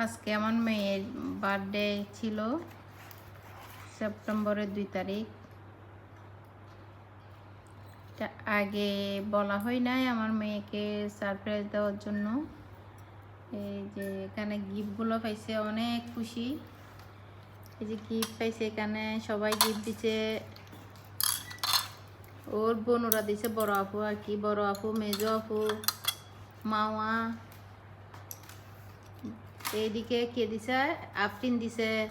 আজকে আমার মেয়ের বার্থডে ছিল সেপ্টেম্বরের দুই তারিখ। আগে বলা হয় নাই আমার মেয়েকে সারপ্রাইজ দেওয়ার জন্য। এই যে এখানে গিফটগুলো পাইছে, অনেক খুশি। এই যে গিফট পাইছে এখানে, সবাই গিফট দিছে। ওর বোনরা দিছে, বড় আপু আর কি, বড় আপু, মেজো আপু মাওয়া এইদিকে কে দিছে? আফরিন দিছে।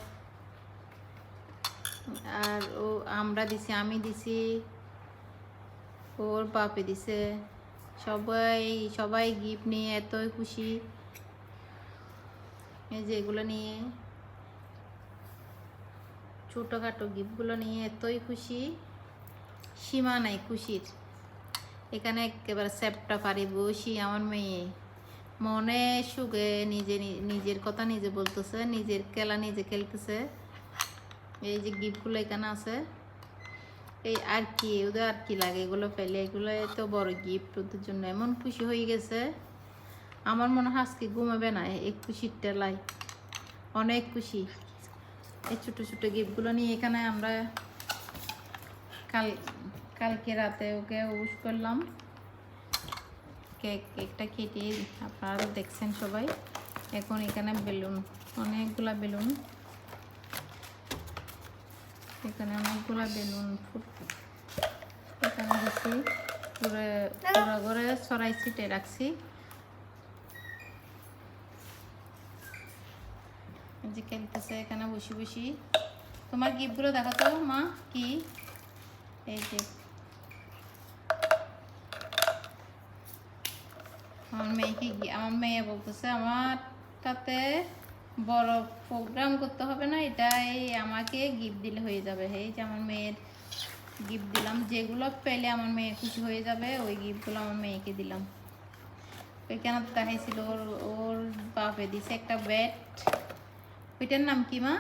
আর ও আমরা দিছি, আমি দিছি। ওর বাপে দিছে। সবাই সবাই গিফট নিয়ে এতই খুশি। এই যে এগুলো নিয়ে। ছোটোখাটো গিফটগুলো নিয়ে এতই খুশি। সীমা নাই খুশির। এখানে একেবারে স্যাপটা পারি বসি আমার মেয়ে। মনে সুখে নিজে নিজের কথা নিজে বলতেছে, নিজের খেলা নিজে খেলতেছে। এই যে গিফটগুলো এখানে আছে, এই আর কি, ওদের আর কি লাগে? এগুলো ফেলে, এগুলো এত বড় গিফট ওদের জন্য। এমন খুশি হয়ে গেছে, আমার মনে হয় আজকে ঘুমাবে না এই খুশির টেলায় অনেক খুশি। এই ছোটো ছোটো গিফটগুলো নিয়ে এখানে আমরা কাল কালকে রাতে ওকে উইশ করলাম। কেক কেকটা কেটে আপনারা দেখছেন সবাই। এখন এখানে বেলুন, অনেকগুলা বেলুন। এখানে অনেকগুলা বেলুন এখানে দিচ্ছি পুরো পুরো করে সরাই ছিটে রাখছি। যে খেলতেছে, এখানে বসি বসি। তোমার গিফটগুলো দেখো তো মা, কি? এই যে আমার মেয়েকে গিয়ে আমার মেয়ে বলতেছে আমার তাতে বড় প্রোগ্রাম করতে হবে না এটাই আমাকে গিফট দিলে হয়ে যাবে। এই যে আমার মেয়ের গিফট দিলাম যেগুলো পেলে আমার মেয়ে খুশি হয়ে যাবে ওই গিফটগুলো আমার মেয়েকে দিলাম। ওইখানে দেখাইছিল ওর ওর বাপে দিছে একটা ব্যাট ওইটার নাম কি মা?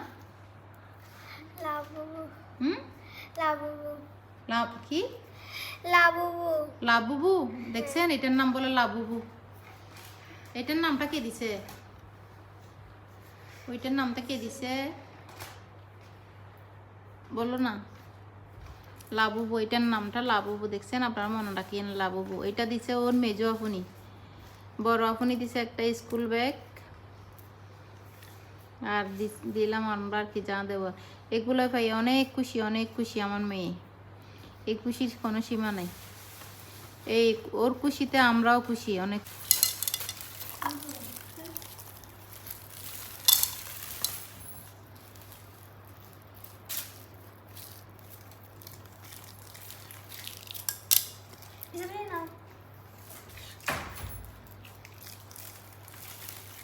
হুম? লাভ কি? লাবুবু। লাবুবু? দেখছেন এটার নাম বলে লাবুবু। এটার নামটা কে দিছে? ওইটার নামটা কে দিছে? বলো না। লাবুবু, এটার নামটা লাবুবু, দেখছেন? আপনারা মনে রাখিয়েন লাবুবু। এটা দিছে ওর মেজো আপনি। বড় আপনি দিছে একটা স্কুল ব্যাগ। আর দিলাম আমরা আর কি যা দেবো। এগুলো ভাই অনেক খুশি অনেক খুশি আমার মেয়ে। এই খুশির কোনো সীমা নেই। এই ওর খুশিতে আমরাও খুশি, অনেক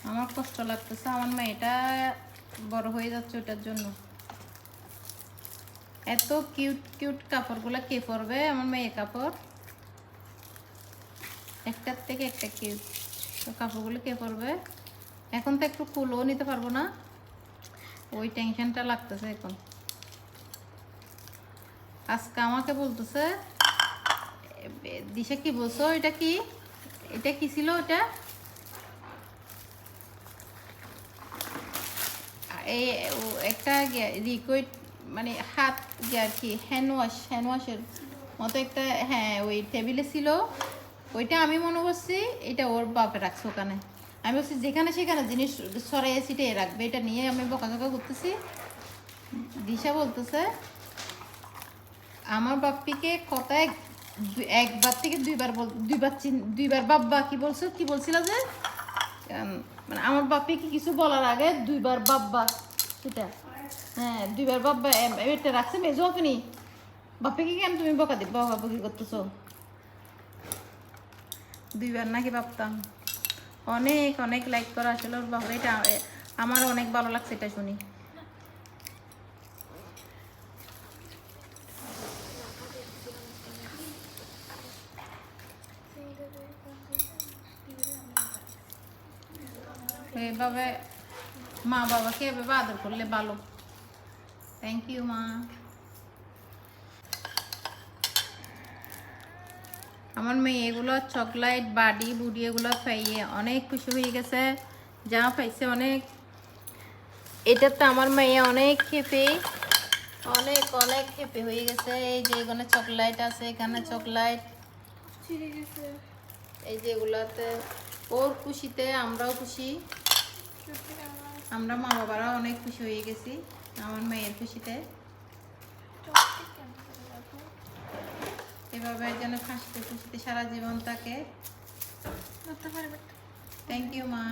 আমার কষ্ট লাগতেছে, আমার মেয়েটা বড় হয়ে যাচ্ছে ওটার জন্য। এত কিউট কিউট কাপড়গুলো কে পরবে? আমার মেয়ে কাপড়? একটার থেকে একটা কিউট কাপড়গুলো কে পরবে? এখন তো একটু কুলও নিতে পারব না। ওই টেনশনটা লাগতেছে এখন। আজকে আমাকে বলতেছে দিশা কি বলছো? এটা কি? এটা কি ছিল ওটা? এই একটা লিকুইড মানে হাত আর কি হ্যান্ড ওয়াশ হ্যান্ড ওয়াশের মতো একটা হ্যাঁ ওই টেবিলে ছিল। ওইটা আমি মনে করছি এটা ওর বাপে রাখছে ওখানে। আমি বলছি, যেখানে সেখানে জিনিস সরাইয়ে ছিটিয়ে রাখবে, এটা নিয়ে আমি বকাঝকা করতেছি। দিশা বলতেছে, আমার বাপ্পিকে কথায় দু- একবার থেকে দুইবার বল, দুইবার দুইবার বাব্বা, কি বলছো? কি বলছিল যে? মানে আমার বাপি কি কিছু বলার আগে দুইবার বাব্বা, সেটা। হ্যাঁ দুইবার বাব্বা এটা রাখছে, মেজো আপনি। বাপিকে কেন তুমি বকা দি বকা বকি করতেছো? দুইবার নাকি ভাবতাম। অনেক অনেক লাইক করা আসলে ওর বাবা এটা আমার অনেক ভালো লাগছে এটা শুনি। এভাবে মা বাবাকে এভাবে আদর করলে ভালো। থ্যাংক ইউ মা। আমার মেয়ে এগুলো চকলেট বাডি বুডি এগুলো পাইয়ে অনেক খুশি হয়ে গেছে। যা পাইছে অনেক। এটা তো আমার মেয়ে অনেক খেপে অনেক অনেক খেপে হয়ে গেছে। এই যে এখানে চকলেট আছে এখানে চকলেট এই যে এগুলাতে ওর খুশিতে আমরাও খুশি। আমরা মা বাবারাও অনেক খুশি হয়ে গেছি আমার মেয়ের খুশিতে চোখটি কেন করে রাখো? এভাবে যেন ফাঁসিতে খুশিতে সারা জীবন থাকে থ্যাংক ইউ মা।